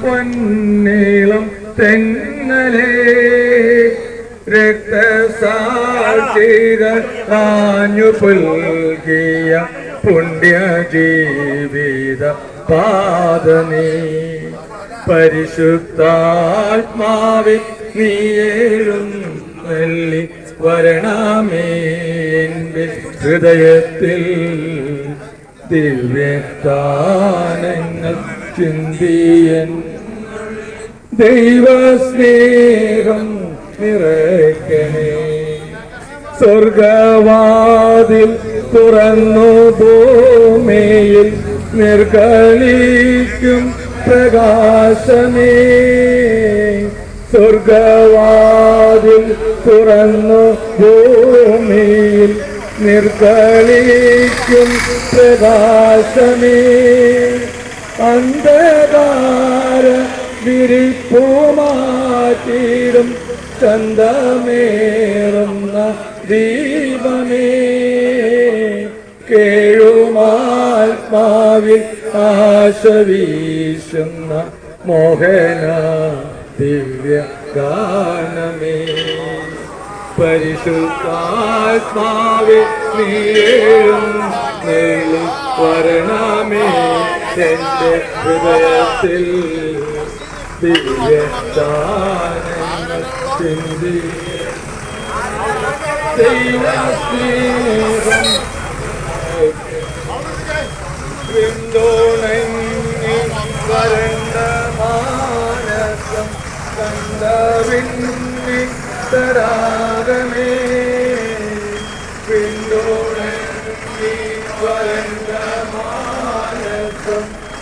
പൊന്നീളം തെങ്ങലെ രക്തസാക്ഷികൾ കാഞ്ഞു പുൽകിയ പുണ്യ ജീവിത പാദനീ പരിശുദ്ധാത്മാവിൽ നീയേഴും നല്ലി വരണമേ ഹൃദയത്തിൽ ദിവ്യദാനങ്ങൾ ചിന്തിയൻ. ദൈവസ്നേഹം നിറയ്ക്കണേ. സ്വർഗവാതിൽ തുറന്നു ഭൂമിയിൽ നിർഗളിക്കും പ്രകാശമേ. സ്വർഗവാതിൽ തുറന്നു ഭൂമിയിൽ നിർഗളിക്കും പ്രകാശമേ. അന്ധകാര വിരിപ്പുമാറ്റിടും ചന്തമേറുന്ന ദീപമേ. കേഴുമാത്മാവിൽ ആശവീശുന്ന മോഹന ദിവ്യ ഗാനമേ പരിശുദ്ധാത്മാവിൽ നീളി വരണമേ. എന്റെ ഹൃദയത്തിൽ ദിവ്യദാനങ്ങൾ ചിന്തി ദൈവസ്നേഹം വിന്തോണങ്ങി വരണ്ട മാനസം